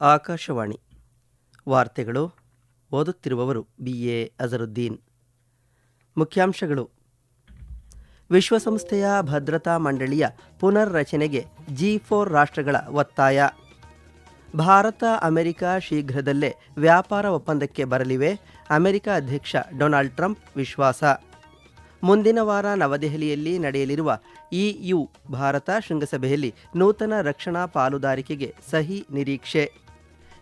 ಆಕಾಶವಾಣಿ ವಾರ್ತೆಗಳು ಓದುತ್ತಿರುವವರು B A Azharuddin. ಮುಖ್ಯಾಂಶಗಳು. ವಿಶ್ವಸಂಸ್ಥೆಯ ಭದ್ರತಾ ಮಂಡಳಿಯ ಪುನರ್ ರಚನೆಗೆ ಜಿ ಫೋರ್ ರಾಷ್ಟ್ರಗಳ ಒತ್ತಾಯ. ಭಾರತ, ಅಮೆರಿಕ ಶೀಘ್ರದಲ್ಲೇ ವ್ಯಾಪಾರ ಒಪ್ಪಂದಕ್ಕೆ ಬರಲಿವೆ. ಅಮೆರಿಕ ಅಧ್ಯಕ್ಷ ಡೊನಾಲ್ಡ್ ಟ್ರಂಪ್ ವಿಶ್ವಾಸ. ಮುಂದಿನ ವಾರ ನವದೆಹಲಿಯಲ್ಲಿ ನಡೆಯಲಿರುವ ಇಯು ಭಾರತ ಶೃಂಗಸಭೆಯಲ್ಲಿ ನೂತನ ರಕ್ಷಣಾ ಪಾಲುದಾರಿಕೆಗೆ ಸಹಿ ನಿರೀಕ್ಷೆ.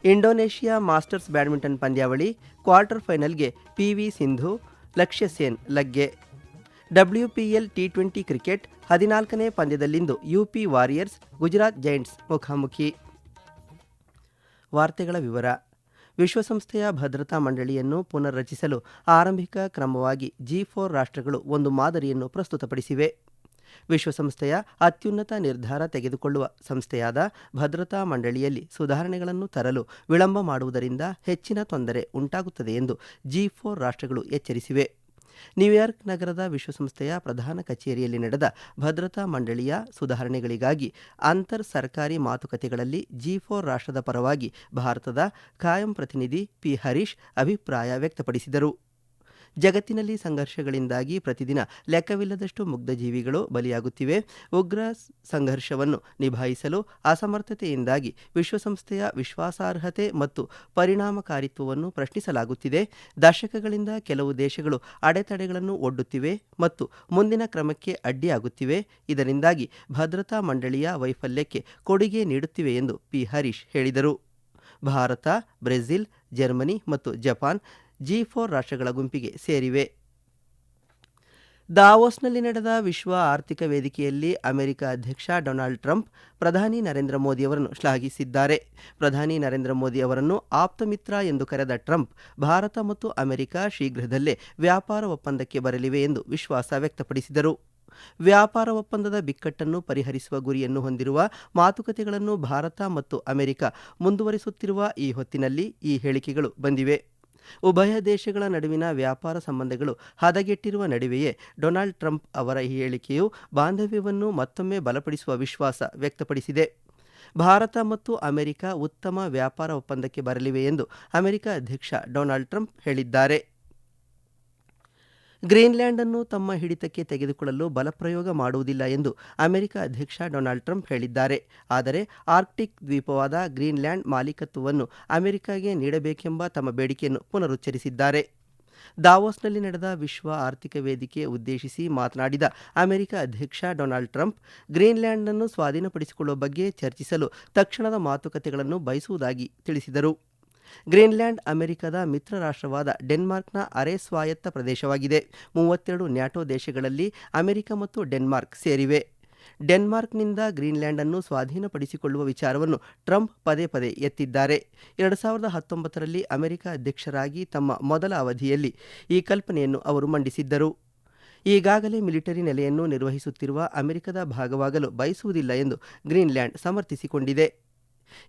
ಇಂಡೋನೇಷ್ಯಾ ಮಾಸ್ಟರ್ಸ್ ಬ್ಯಾಡ್ಮಿಂಟನ್ ಪಂದ್ಯಾವಳಿ ಕ್ವಾರ್ಟರ್ ಫೈನಲ್ಗೆ ಪಿ ವಿ ಸಿಂಧು, ಲಕ್ಷ್ಯ ಸೇನ್ ಲಗ್ಗೆ. ಡಬ್ಲ್ಯೂಪಿಎಲ್ ಟಿ ಟ್ವೆಂಟಿ ಕ್ರಿಕೆಟ್ ಹದಿನಾಲ್ಕನೇ ಪಂದ್ಯದಲ್ಲಿಂದು ಯುಪಿ ವಾರಿಯರ್ಸ್ ಗುಜರಾತ್ ಜೈಂಟ್ಸ್ ಮುಖಾಮುಖಿ. ವಾರ್ತೆಗಳ ವಿವರ. ವಿಶ್ವಸಂಸ್ಥೆಯ ಭದ್ರತಾ ಮಂಡಳಿಯನ್ನು ಪುನರ್ರಚಿಸಲು ಆರಂಭಿಕ ಕ್ರಮವಾಗಿ ಜಿ ಫೋರ್ ರಾಷ್ಟ್ರಗಳು ಒಂದು ಮಾದರಿಯನ್ನು ಪ್ರಸ್ತುತಪಡಿಸಿವೆ. ವಿಶ್ವಸಂಸ್ಥೆಯ ಅತ್ಯುನ್ನತ ನಿರ್ಧಾರ ತೆಗೆದುಕೊಳ್ಳುವ ಸಂಸ್ಥೆಯಾದ ಭದ್ರತಾ ಮಂಡಳಿಯಲ್ಲಿ ಸುಧಾರಣೆಗಳನ್ನು ತರಲು ವಿಳಂಬ ಮಾಡುವುದರಿಂದ ಹೆಚ್ಚಿನ ತೊಂದರೆ ಉಂಟಾಗುತ್ತದೆ ಎಂದು ಜಿ ಫೋರ್ ರಾಷ್ಟ್ರಗಳು ಎಚ್ಚರಿಸಿವೆ. ನ್ಯೂಯಾರ್ಕ್ ನಗರದ ವಿಶ್ವಸಂಸ್ಥೆಯ ಪ್ರಧಾನ ಕಚೇರಿಯಲ್ಲಿ ನಡೆದ ಭದ್ರತಾ ಮಂಡಳಿಯ ಸುಧಾರಣೆಗಳಿಗಾಗಿ ಅಂತರ್ ಸರ್ಕಾರಿ ಮಾತುಕತೆಗಳಲ್ಲಿ ಜಿ ಫೋರ್ ರಾಷ್ಟ್ರದ ಪರವಾಗಿ ಭಾರತದ ಖಾಯಂ ಪ್ರತಿನಿಧಿ ಪಿ ಹರೀಶ್ ಅಭಿಪ್ರಾಯ ವ್ಯಕ್ತಪಡಿಸಿದರು. ಜಗತ್ತಿನಲ್ಲಿ ಸಂಘರ್ಷಗಳಿಂದಾಗಿ ಪ್ರತಿದಿನ ಲೆಕ್ಕವಿಲ್ಲದಷ್ಟು ಮುಗ್ಧ ಜೀವಿಗಳು ಬಲಿಯಾಗುತ್ತಿವೆ. ಉಗ್ರ ಸಂಘರ್ಷವನ್ನು ನಿಭಾಯಿಸಲು ಅಸಮರ್ಥತೆಯಿಂದಾಗಿ ವಿಶ್ವಸಂಸ್ಥೆಯ ವಿಶ್ವಾಸಾರ್ಹತೆ ಮತ್ತು ಪರಿಣಾಮಕಾರಿತ್ವವನ್ನು ಪ್ರಶ್ನಿಸಲಾಗುತ್ತಿದೆ. ದಶಕಗಳಿಂದ ಕೆಲವು ದೇಶಗಳು ಅಡೆತಡೆಗಳನ್ನು ಒಡ್ಡುತ್ತಿವೆ ಮತ್ತು ಮುಂದಿನ ಕ್ರಮಕ್ಕೆ ಅಡ್ಡಿಯಾಗುತ್ತಿವೆ. ಇದರಿಂದಾಗಿ ಭದ್ರತಾ ಮಂಡಳಿಯ ವೈಫಲ್ಯಕ್ಕೆ ಕೊಡುಗೆ ನೀಡುತ್ತಿವೆ ಎಂದು ಪಿ ಹರೀಶ್ ಹೇಳಿದರು. ಭಾರತ, ಬ್ರೆಜಿಲ್, ಜರ್ಮನಿ ಮತ್ತು ಜಪಾನ್ ಜಿ ಫೋರ್ ರಾಷ್ಟ್ರಗಳ ಗುಂಪಿಗೆ ಸೇರಿವೆ. ದಾವೋಸ್ನಲ್ಲಿ ನಡೆದ ವಿಶ್ವ ಆರ್ಥಿಕ ವೇದಿಕೆಯಲ್ಲಿ ಅಮೆರಿಕ ಅಧ್ಯಕ್ಷ ಡೊನಾಲ್ಡ್ ಟ್ರಂಪ್, ಪ್ರಧಾನಿ ನರೇಂದ್ರ ಮೋದಿ ಅವರನ್ನು ಶ್ಲಾಘಿಸಿದ್ದಾರೆ. ಪ್ರಧಾನಿ ನರೇಂದ್ರ ಮೋದಿ ಅವರನ್ನು ಆಪ್ತಮಿತ್ರ ಎಂದು ಕರೆದ ಟ್ರಂಪ್, ಭಾರತ ಮತ್ತು ಅಮೆರಿಕ ಶೀಘ್ರದಲ್ಲೇ ವ್ಯಾಪಾರ ಒಪ್ಪಂದಕ್ಕೆ ಬರಲಿವೆ ಎಂದು ವಿಶ್ವಾಸ ವ್ಯಕ್ತಪಡಿಸಿದರು. ವ್ಯಾಪಾರ ಒಪ್ಪಂದದ ಬಿಕ್ಕಟ್ಟನ್ನು ಪರಿಹರಿಸುವ ಗುರಿಯನ್ನು ಹೊಂದಿರುವ ಮಾತುಕತೆಗಳನ್ನು ಭಾರತ ಮತ್ತು ಅಮೆರಿಕ ಮುಂದುವರಿಸುತ್ತಿರುವ ಈ ಹೊತ್ತಿನಲ್ಲಿ ಈ ಹೇಳಿಕೆಗಳು ಬಂದಿವೆ. ಉಭಯ ದೇಶಗಳ ನಡುವಿನ ವ್ಯಾಪಾರ ಸಂಬಂಧಗಳು ಹದಗೆಟ್ಟಿರುವ ನಡುವೆಯೇ ಡೊನಾಲ್ಡ್ ಟ್ರಂಪ್ ಅವರ ಈ ಹೇಳಿಕೆಯು ಬಾಂಧವ್ಯವನ್ನು ಮತ್ತೊಮ್ಮೆ ಬಲಪಡಿಸುವ ವಿಶ್ವಾಸ ವ್ಯಕ್ತಪಡಿಸಿದೆ. ಭಾರತ ಮತ್ತು ಅಮೆರಿಕ ಉತ್ತಮ ವ್ಯಾಪಾರ ಒಪ್ಪಂದಕ್ಕೆ ಬರಲಿವೆ ಎಂದು ಅಮೆರಿಕ ಅಧ್ಯಕ್ಷ ಡೊನಾಲ್ಡ್ ಟ್ರಂಪ್ ಹೇಳಿದ್ದಾರೆ. ಗ್ರೀನ್ಲ್ಯಾಂಡ್ ಅನ್ನು ತಮ್ಮ ಹಿಡಿತಕ್ಕೆ ತೆಗೆದುಕೊಳ್ಳಲು ಬಲಪ್ರಯೋಗ ಮಾಡುವುದಿಲ್ಲ ಎಂದು ಅಮೆರಿಕ ಅಧ್ಯಕ್ಷ ಡೊನಾಲ್ಡ್ ಟ್ರಂಪ್ ಹೇಳಿದ್ದಾರೆ. ಆದರೆ ಆರ್ಕ್ಟಿಕ್ ದ್ವೀಪವಾದ ಗ್ರೀನ್ಲ್ಯಾಂಡ್ ಮಾಲೀಕತ್ವವನ್ನು ಅಮೆರಿಕಾಗೆ ನೀಡಬೇಕೆಂಬ ತಮ್ಮ ಬೇಡಿಕೆಯನ್ನು ಪುನರುಚ್ಚರಿಸಿದ್ದಾರೆ. ದಾವೋಸ್ನಲ್ಲಿ ನಡೆದ ವಿಶ್ವ ಆರ್ಥಿಕ ವೇದಿಕೆ ಉದ್ದೇಶಿಸಿ ಮಾತನಾಡಿದ ಅಮೆರಿಕ ಅಧ್ಯಕ್ಷ ಡೊನಾಲ್ಡ್ ಟ್ರಂಪ್ ಗ್ರೀನ್ಲ್ಯಾಂಡ್ನನ್ನು ಸ್ವಾಧೀನಪಡಿಸಿಕೊಳ್ಳುವ ಬಗ್ಗೆ ಚರ್ಚಿಸಲು ತಕ್ಷಣದ ಮಾತುಕತೆಗಳನ್ನು ಬಯಸುವುದಾಗಿ ತಿಳಿಸಿದರು. ಗ್ರೀನ್ಲ್ಯಾಂಡ್ ಅಮೆರಿಕದ ಮಿತ್ರ ರಾಷ್ಟ್ರವಾದ ಡೆನ್ಮಾರ್ಕ್ನ ಅರೆ ಸ್ವಾಯತ್ತ ಪ್ರದೇಶವಾಗಿದೆ. ಮೂವತ್ತೆರಡು ನ್ಯಾಟೋ ದೇಶಗಳಲ್ಲಿ ಅಮೆರಿಕ ಮತ್ತು ಡೆನ್ಮಾರ್ಕ್ ಸೇರಿವೆ. ಡೆನ್ಮಾರ್ಕ್ನಿಂದ ಗ್ರೀನ್ಲ್ಯಾಂಡ್ ಅನ್ನು ಸ್ವಾಧೀನಪಡಿಸಿಕೊಳ್ಳುವ ವಿಚಾರವನ್ನು ಟ್ರಂಪ್ ಪದೇ ಪದೇ ಎತ್ತಿದ್ದಾರೆ. ಎರಡು ಸಾವಿರದ ಹತ್ತೊಂಬತ್ತರಲ್ಲಿ ಅಮೆರಿಕ ಅಧ್ಯಕ್ಷರಾಗಿ ತಮ್ಮ ಮೊದಲ ಅವಧಿಯಲ್ಲಿ ಈ ಕಲ್ಪನೆಯನ್ನು ಅವರು ಮಂಡಿಸಿದ್ದರು. ಈಗಾಗಲೇ ಮಿಲಿಟರಿ ನೆಲೆಯನ್ನು ನಿರ್ವಹಿಸುತ್ತಿರುವ ಅಮೆರಿಕದ ಭಾಗವಾಗಲು ಬಯಸುವುದಿಲ್ಲ ಎಂದು ಗ್ರೀನ್ಲ್ಯಾಂಡ್ ಸಮರ್ಥಿಸಿಕೊಂಡಿದೆ.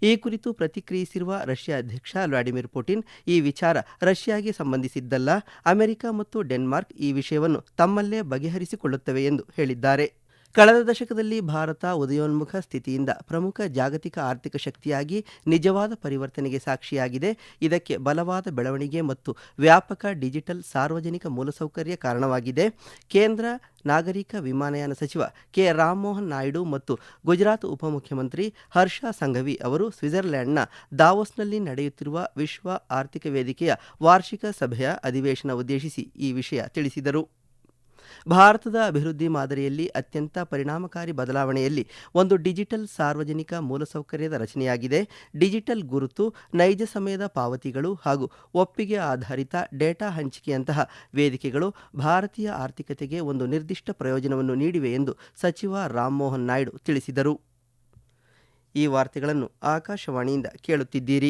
ಈ ಕುರಿತು ಪ್ರತಿಕ್ರಿಯಿಸಿರುವ ರಷ್ಯಾ ಅಧ್ಯಕ್ಷ ವ್ಲಾಡಿಮಿರ್ ಪುಟಿನ್, ಈ ವಿಚಾರ ರಷ್ಯಾಗೆ ಸಂಬಂಧಿಸಿದ್ದಲ್ಲ, ಅಮೆರಿಕ ಮತ್ತು ಡೆನ್ಮಾರ್ಕ್ ಈ ವಿಷಯವನ್ನು ತಮ್ಮಲ್ಲೇ ಬಗೆಹರಿಸಿಕೊಳ್ಳುತ್ತವೆ ಎಂದು ಹೇಳಿದ್ದಾರೆ. ಕಳೆದ ದಶಕದಲ್ಲಿ ಭಾರತ ಉದಯೋನ್ಮುಖ ಸ್ಥಿತಿಯಿಂದ ಪ್ರಮುಖ ಜಾಗತಿಕ ಆರ್ಥಿಕ ಶಕ್ತಿಯಾಗಿ ನಿಜವಾದ ಪರಿವರ್ತನೆಗೆ ಸಾಕ್ಷಿಯಾಗಿದೆ. ಇದಕ್ಕೆ ಬಲವಾದ ಬೆಳವಣಿಗೆ ಮತ್ತು ವ್ಯಾಪಕ ಡಿಜಿಟಲ್ ಸಾರ್ವಜನಿಕ ಮೂಲಸೌಕರ್ಯ ಕಾರಣವಾಗಿದೆ. ಕೇಂದ್ರ ನಾಗರಿಕ ವಿಮಾನಯಾನ ಸಚಿವ ಕೆ. ರಾಮಮೋಹನ್ ನಾಯ್ಡು ಮತ್ತು ಗುಜರಾತ್ ಉಪಮುಖ್ಯಮಂತ್ರಿ ಹರ್ಷ ಸಂಘವಿ ಅವರು ಸ್ವಿಟ್ಜರ್ಲೆಂಡ್ನ ದಾವೋಸ್ನಲ್ಲಿ ನಡೆಯುತ್ತಿರುವ ವಿಶ್ವ ಆರ್ಥಿಕ ವೇದಿಕೆಯ ವಾರ್ಷಿಕ ಸಭೆಯ ಅಧಿವೇಶನ ಉದ್ದೇಶಿಸಿ ಈ ವಿಷಯ ತಿಳಿಸಿದರು. ಭಾರತದ ಅಭಿವೃದ್ಧಿ ಮಾದರಿಯಲ್ಲಿ ಅತ್ಯಂತ ಪರಿಣಾಮಕಾರಿ ಬದಲಾವಣೆಯಲ್ಲಿ ಒಂದು ಡಿಜಿಟಲ್ ಸಾರ್ವಜನಿಕ ಮೂಲಸೌಕರ್ಯದ ರಚನೆಯಾಗಿದೆ. ಡಿಜಿಟಲ್ ಗುರುತು, ನೈಜ ಸಮಯದ ಪಾವತಿಗಳು ಹಾಗೂ ಒಪ್ಪಿಗೆ ಆಧಾರಿತ ಡೇಟಾ ಹಂಚಿಕೆಯಂತಹ ವೇದಿಕೆಗಳು ಭಾರತೀಯ ಆರ್ಥಿಕತೆಗೆ ಒಂದು ನಿರ್ದಿಷ್ಟ ಪ್ರಯೋಜನವನ್ನು ನೀಡಿವೆ ಎಂದು ಸಚಿವ ರಾಮಮೋಹನ್ ನಾಯ್ಡು ತಿಳಿಸಿದರು. ಈ ವಾರ್ತೆಗಳನ್ನು ಆಕಾಶವಾಣಿಯಿಂದ ಕೇಳುತ್ತಿದ್ದೀರಿ.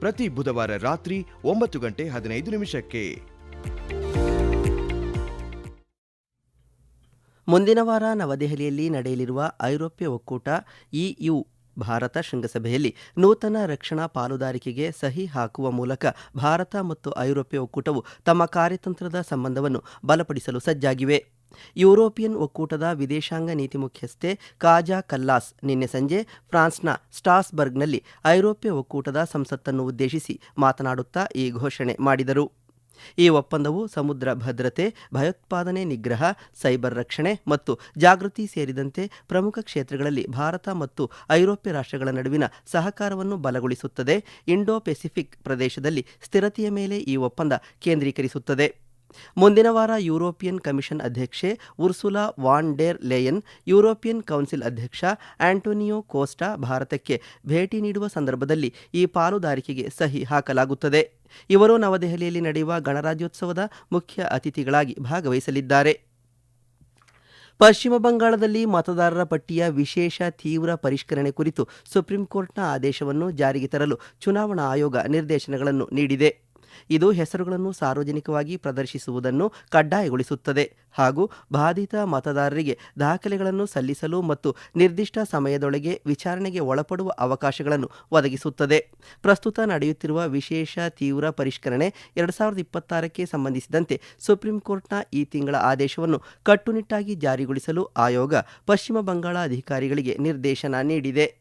ಪ್ರತಿ ಬುಧವಾರ ರಾತ್ರಿ ಒಂಬತ್ತು ಗಂಟೆ ಹದಿನೈದು ನಿಮಿಷಕ್ಕೆ. ಮುಂದಿನ ವಾರ ನವದೆಹಲಿಯಲ್ಲಿ ನಡೆಯಲಿರುವ ಐರೋಪ್ಯ ಒಕ್ಕೂಟ ಇಯು ಭಾರತ ಶೃಂಗಸಭೆಯಲ್ಲಿ ನೂತನ ರಕ್ಷಣಾ ಪಾಲುದಾರಿಕೆಗೆ ಸಹಿ ಹಾಕುವ ಮೂಲಕ ಭಾರತ ಮತ್ತು ಐರೋಪ್ಯ ಒಕ್ಕೂಟವು ತಮ್ಮ ಕಾರ್ಯತಂತ್ರದ ಸಂಬಂಧವನ್ನು ಬಲಪಡಿಸಲು ಸಜ್ಜಾಗಿವೆ. ಯುರೋಪಿಯನ್ ಒಕ್ಕೂಟದ ವಿದೇಶಾಂಗ ನೀತಿ ಮುಖ್ಯಸ್ಥೆ ಕಾಜಾ ಕಲ್ಲಾಸ್ ನಿನ್ನೆ ಸಂಜೆ ಫ್ರಾನ್ಸ್ನ ಸ್ಟಾಸ್ಬರ್ಗ್ನಲ್ಲಿ ಐರೋಪ್ಯ ಒಕ್ಕೂಟದ ಸಂಸತ್ತನ್ನು ಉದ್ದೇಶಿಸಿ ಮಾತನಾಡುತ್ತಾ ಈ ಘೋಷಣೆ ಮಾಡಿದರು. ಈ ಒಪ್ಪಂದವು ಸಮುದ್ರ ಭದ್ರತೆ, ಭಯೋತ್ಪಾದನೆ ನಿಗ್ರಹ, ಸೈಬರ್ ರಕ್ಷಣೆ ಮತ್ತು ಜಾಗೃತಿ ಸೇರಿದಂತೆ ಪ್ರಮುಖ ಕ್ಷೇತ್ರಗಳಲ್ಲಿ ಭಾರತ ಮತ್ತು ಐರೋಪ್ಯ ರಾಷ್ಟ್ರಗಳ ನಡುವಿನ ಸಹಕಾರವನ್ನು ಬಲಗೊಳಿಸುತ್ತದೆ. ಇಂಡೋ ಪೆಸಿಫಿಕ್ ಪ್ರದೇಶದಲ್ಲಿ ಸ್ಥಿರತೆಯ ಮೇಲೆ ಈ ಒಪ್ಪಂದ ಕೇಂದ್ರೀಕರಿಸುತ್ತದೆ. ಮುಂದಿನ ವಾರ ಯುರೋಪಿಯನ್ ಕಮಿಷನ್ ಅಧ್ಯಕ್ಷೆ Ursula von der Leyen, European Council ಅಧ್ಯಕ್ಷ ಆಂಟೋನಿಯೋ ಕೋಸ್ಟಾ ಭಾರತಕ್ಕೆ ಭೇಟಿ ನೀಡುವ ಸಂದರ್ಭದಲ್ಲಿ ಈ ಪಾಲುದಾರಿಕೆಗೆ ಸಹಿ ಹಾಕಲಾಗುತ್ತದೆ. ಇವರು ನವದೆಹಲಿಯಲ್ಲಿ ನಡೆಯುವ ಗಣರಾಜ್ಯೋತ್ಸವದ ಮುಖ್ಯ ಅತಿಥಿಗಳಾಗಿ ಭಾಗವಹಿಸಲಿದ್ದಾರೆ. ಪಶ್ಚಿಮ ಬಂಗಾಳದಲ್ಲಿ ಮತದಾರರ ಪಟ್ಟಿಯ ವಿಶೇಷ ತೀವ್ರ ಪರಿಷ್ಕರಣೆ ಕುರಿತು ಸುಪ್ರೀಂ ಕೋರ್ಟ್ನ ಆದೇಶವನ್ನು ಜಾರಿಗೆ ತರಲು ಚುನಾವಣಾ ಆಯೋಗ ನಿರ್ದೇಶನಗಳನ್ನು ನೀಡಿದೆ. ಇದು ಹೆಸರುಗಳನ್ನು ಸಾರ್ವಜನಿಕವಾಗಿ ಪ್ರದರ್ಶಿಸುವುದನ್ನು ಕಡ್ಡಾಯಗೊಳಿಸುತ್ತದೆ ಹಾಗೂ ಬಾಧಿತ ಮತದಾರರಿಗೆ ದಾಖಲೆಗಳನ್ನು ಸಲ್ಲಿಸಲು ಮತ್ತು ನಿರ್ದಿಷ್ಟ ಸಮಯದೊಳಗೆ ವಿಚಾರಣೆಗೆ ಒಳಪಡುವ ಅವಕಾಶಗಳನ್ನು ಒದಗಿಸುತ್ತದೆ. ಪ್ರಸ್ತುತ ನಡೆಯುತ್ತಿರುವ ವಿಶೇಷ ತೀವ್ರ ಪರಿಷ್ಕರಣೆ ಎರಡ್ ಸಾವಿರದ ಇಪ್ಪತ್ತಾರಕ್ಕೆ ಸಂಬಂಧಿಸಿದಂತೆ ಸುಪ್ರೀಂ ಕೋರ್ಟ್ನ ಈ ತಿಂಗಳ ಆದೇಶವನ್ನು ಕಟ್ಟುನಿಟ್ಟಾಗಿ ಜಾರಿಗೊಳಿಸಲು ಆಯೋಗ ಪಶ್ಚಿಮ ಬಂಗಾಳ ಅಧಿಕಾರಿಗಳಿಗೆ ನಿರ್ದೇಶನ ನೀಡಿದೆ.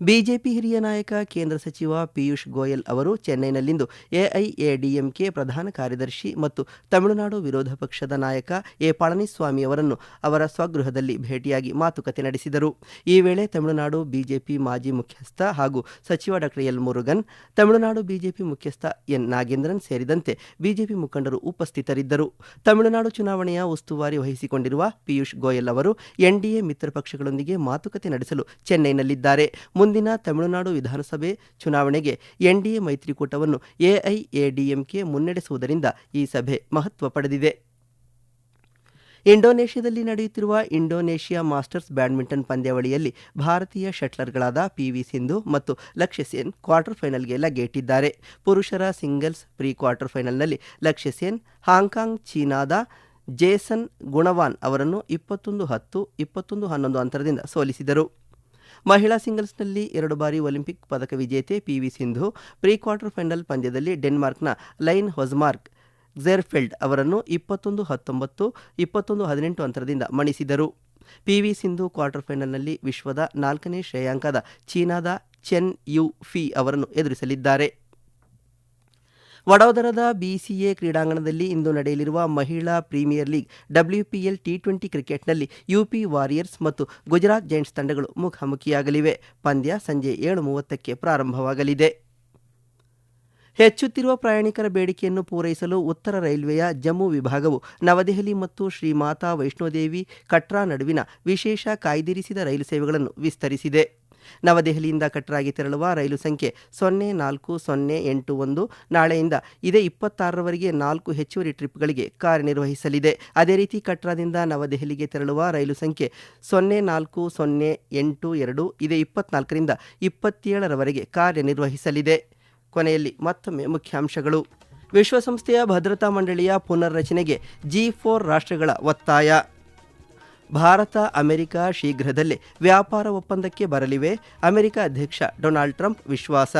ಬಿಜೆಪಿ ಹಿರಿಯ ನಾಯಕ, ಕೇಂದ್ರ ಸಚಿವ ಪಿಯೂಷ್ ಗೋಯಲ್ ಅವರು ಚೆನ್ನೈನಲ್ಲಿಂದು ಎಐಎಡಿಎಂಕೆ ಪ್ರಧಾನ ಕಾರ್ಯದರ್ಶಿ ಮತ್ತು ತಮಿಳುನಾಡು ವಿರೋಧ ಪಕ್ಷದ ನಾಯಕ ಎ ಪಳನಿಸ್ವಾಮಿ ಅವರನ್ನು ಅವರ ಸ್ವಗೃಹದಲ್ಲಿ ಭೇಟಿಯಾಗಿ ಮಾತುಕತೆ ನಡೆಸಿದರು. ಈ ವೇಳೆ ತಮಿಳುನಾಡು ಬಿಜೆಪಿ ಮಾಜಿ ಮುಖ್ಯಸ್ಥ ಹಾಗೂ ಸಚಿವ doctor L Murugan, Tamil Nadu BJP ಮುಖ್ಯಸ್ಥ ಎನ್ ನಾಗೇಂದ್ರನ್ ಸೇರಿದಂತೆ ಬಿಜೆಪಿ ಮುಖಂಡರು ಉಪಸ್ಥಿತರಿದ್ದರು. ತಮಿಳುನಾಡು ಚುನಾವಣೆಯ ಉಸ್ತುವಾರಿ ವಹಿಸಿಕೊಂಡಿರುವ ಪಿಯೂಷ್ ಗೋಯಲ್ ಅವರು ಎನ್ಡಿಎ ಮಿತ್ರ ಪಕ್ಷಗಳೊಂದಿಗೆ ಮಾತುಕತೆ ನಡೆಸಲು ಚೆನ್ನೈನಲ್ಲಿದ್ದಾರೆ. ಮುಂದಿನ ತಮಿಳುನಾಡು ವಿಧಾನಸಭೆ ಚುನಾವಣೆಗೆ ಎನ್ಡಿಎ ಮೈತ್ರಿಕೂಟವನ್ನು ಎಐಎಡಿಎಂಕೆ ಮುನ್ನಡೆಸುವುದರಿಂದ ಈ ಸಭೆ ಮಹತ್ವ ಪಡೆದಿದೆ. ಇಂಡೋನೇಷ್ಯಾದಲ್ಲಿ ನಡೆಯುತ್ತಿರುವ ಇಂಡೋನೇಷ್ಯಾ ಮಾಸ್ಟರ್ಸ್ ಬ್ಯಾಡ್ಮಿಂಟನ್ ಪಂದ್ಯಾವಳಿಯಲ್ಲಿ ಭಾರತೀಯ ಶಟ್ಲರ್ಗಳಾದ ಪಿವಿ ಸಿಂಧು ಮತ್ತು ಲಕ್ಷ್ಯ ಸೇನ್ ಕ್ವಾರ್ಟರ್ ಫೈನಲ್ಗೆ ಲಗೇಟಿದ್ದಾರೆ. ಪುರುಷರ ಸಿಂಗಲ್ಸ್ ಪ್ರೀ ಕ್ವಾರ್ಟರ್ ಫೈನಲ್ನಲ್ಲಿ ಲಕ್ಷ್ಯ ಸೇನ್, ಹಾಂಕಾಂಗ್ ಚೀನಾದ ಜೇಸನ್ ಗುಣವಾನ್ ಅವರನ್ನು ಇಪ್ಪತ್ತೊಂದು ಹತ್ತು, ಇಪ್ಪತ್ತೊಂದು ಹನ್ನೊಂದು ಅಂತರದಿಂದ ಸೋಲಿಸಿದರು. ಮಹಿಳಾ ಸಿಂಗಲ್ಸ್ನಲ್ಲಿ ಎರಡು ಬಾರಿ ಒಲಿಂಪಿಕ್ ಪದಕ ವಿಜೇತೆ PV Sindhu pre quarter final ಪಂದ್ಯದಲ್ಲಿ ಡೆನ್ಮಾರ್ಕ್ನ ಲೈನ್ ಹೊಸ್ಮಾರ್ಕ್ ಝೆರ್ಫೆಲ್ಡ್ ಅವರನ್ನು ಇಪ್ಪತ್ತೊಂದು ಹತ್ತೊಂಬತ್ತು, ಇಪ್ಪತ್ತೊಂದು ಹದಿನೆಂಟು ಅಂತರದಿಂದ ಮಣಿಸಿದರು. ಪಿವಿ ಸಿಂಧು ಕ್ವಾರ್ಟರ್ ಫೈನಲ್ನಲ್ಲಿ ವಿಶ್ವದ ನಾಲ್ಕನೇ ಶ್ರೇಯಾಂಕದ ಚೀನಾದ ಚೆನ್ ಯು ಫಿ ಅವರನ್ನು ಎದುರಿಸಲಿದ್ದಾರೆ. ವಡೋದರದ ಬಿಸಿಎ ಕ್ರೀಡಾಂಗಣದಲ್ಲಿ ಇಂದು ನಡೆಯಲಿರುವ ಮಹಿಳಾ premier league WPL T twenty ಕ್ರಿಕೆಟ್ನಲ್ಲಿ ಯುಪಿ ವಾರಿಯರ್ಸ್ ಮತ್ತು ಗುಜರಾತ್ ಜೈಂಟ್ಸ್ ತಂಡಗಳು ಮುಖಾಮುಖಿಯಾಗಲಿವೆ. ಪಂದ್ಯ ಸಂಜೆ ಏಳು ಮೂವತ್ತಕ್ಕೆ ಪ್ರಾರಂಭವಾಗಲಿದೆ. ಹೆಚ್ಚುತ್ತಿರುವ ಪ್ರಯಾಣಿಕರ ಬೇಡಿಕೆಯನ್ನು ಪೂರೈಸಲು ಉತ್ತರ ರೈಲ್ವೆಯ ಜಮ್ಮು ವಿಭಾಗವು ನವದೆಹಲಿ ಮತ್ತು ಶ್ರೀ ಮಾತಾ ವೈಷ್ಣೋದೇವಿ ಕಟ್ರಾ ನಡುವಿನ ವಿಶೇಷ ಕಾಯ್ದಿರಿಸಿದ ರೈಲು ಸೇವೆಗಳನ್ನು ವಿಸ್ತರಿಸಿದೆ. ನವದೆಹಲಿಯಿಂದ ಕಟ್ಟರಾಗಿ ತೆರಳುವ ರೈಲು ಸಂಖ್ಯೆ ಸೊನ್ನೆ ನಾಲ್ಕು ಸೊನ್ನೆ ಎಂಟು ಒಂದು. ನಾಳೆಯಿಂದ ಇದೇ ಇಪ್ಪತ್ತಾರರವರೆಗೆ ನಾಲ್ಕು ಹೆಚ್ಚುವರಿ ಟ್ರಿಪ್ಗಳಿಗೆ ಕಾರ್ಯನಿರ್ವಹಿಸಲಿದೆ. ಅದೇ ರೀತಿ ಕಟ್ರಾದಿಂದ ನವದೆಹಲಿಗೆ ತೆರಳುವ ರೈಲು ಸಂಖ್ಯೆ ಸೊನ್ನೆ ನಾಲ್ಕು ಸೊನ್ನೆ ಎಂಟು ಎರಡು, ಇದೇ ಇಪ್ಪತ್ನಾಲ್ಕರಿಂದ ಇಪ್ಪತ್ತೇಳರವರೆಗೆ ಕಾರ್ಯನಿರ್ವಹಿಸಲಿದೆ. ಕೊನೆಯಲ್ಲಿ ಮತ್ತೊಮ್ಮೆ ಮುಖ್ಯಾಂಶಗಳು. ವಿಶ್ವಸಂಸ್ಥೆಯ ಭದ್ರತಾ ಮಂಡಳಿಯ ಪುನರ್ರಚನೆಗೆ ಜಿ ಫೋರ್ ರಾಷ್ಟ್ರಗಳ ಒತ್ತಾಯ. ಭಾರತ, ಅಮೆರಿಕ ಶೀಘ್ರದಲ್ಲೇ ವ್ಯಾಪಾರ ಒಪ್ಪಂದಕ್ಕೆ ಬರಲಿವೆ. ಅಮೆರಿಕ ಅಧ್ಯಕ್ಷ ಡೊನಾಲ್ಡ್ ಟ್ರಂಪ್ ವಿಶ್ವಾಸ.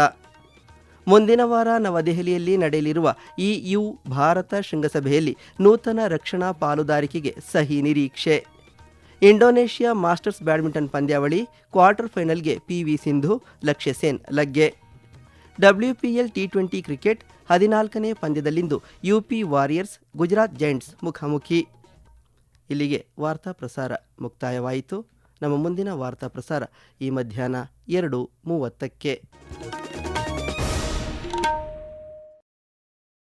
ಮುಂದಿನ ವಾರ ನವದೆಹಲಿಯಲ್ಲಿ ನಡೆಯಲಿರುವ ಇಯು ಭಾರತ ಶೃಂಗಸಭೆಯಲ್ಲಿ ನೂತನ ರಕ್ಷಣಾ ಪಾಲುದಾರಿಕೆಗೆ ಸಹಿ ನಿರೀಕ್ಷೆ. ಇಂಡೋನೇಷ್ಯಾ ಮಾಸ್ಟರ್ಸ್ ಬ್ಯಾಡ್ಮಿಂಟನ್ ಪಂದ್ಯಾವಳಿ ಕ್ವಾರ್ಟರ್ ಫೈನಲ್ಗೆ ಪಿವಿ ಸಿಂಧು, ಲಕ್ಷ್ಯ ಸೇನ್ ಲಗ್ಗೆ. ಡಬ್ಲ್ಯೂಪಿಎಲ್ ಟಿ ಟ್ವೆಂಟಿ ಕ್ರಿಕೆಟ್ ಹದಿನಾಲ್ಕನೇ ಪಂದ್ಯದಲ್ಲಿಂದು ಯುಪಿ ವಾರಿಯರ್ಸ್, ಗುಜರಾತ್ ಜೈಂಟ್ಸ್ ಮುಖಾಮುಖಿ. ಇಲ್ಲಿಗೆ ವಾರ್ತಾ ಪ್ರಸಾರ ಮುಕ್ತಾಯವಾಯಿತು. ನಮ್ಮ ಮುಂದಿನ ವಾರ್ತಾ ಪ್ರಸಾರ ಈ ಮಧ್ಯಾಹ್ನ ಎರಡು ಮೂವತ್ತಕ್ಕೆ.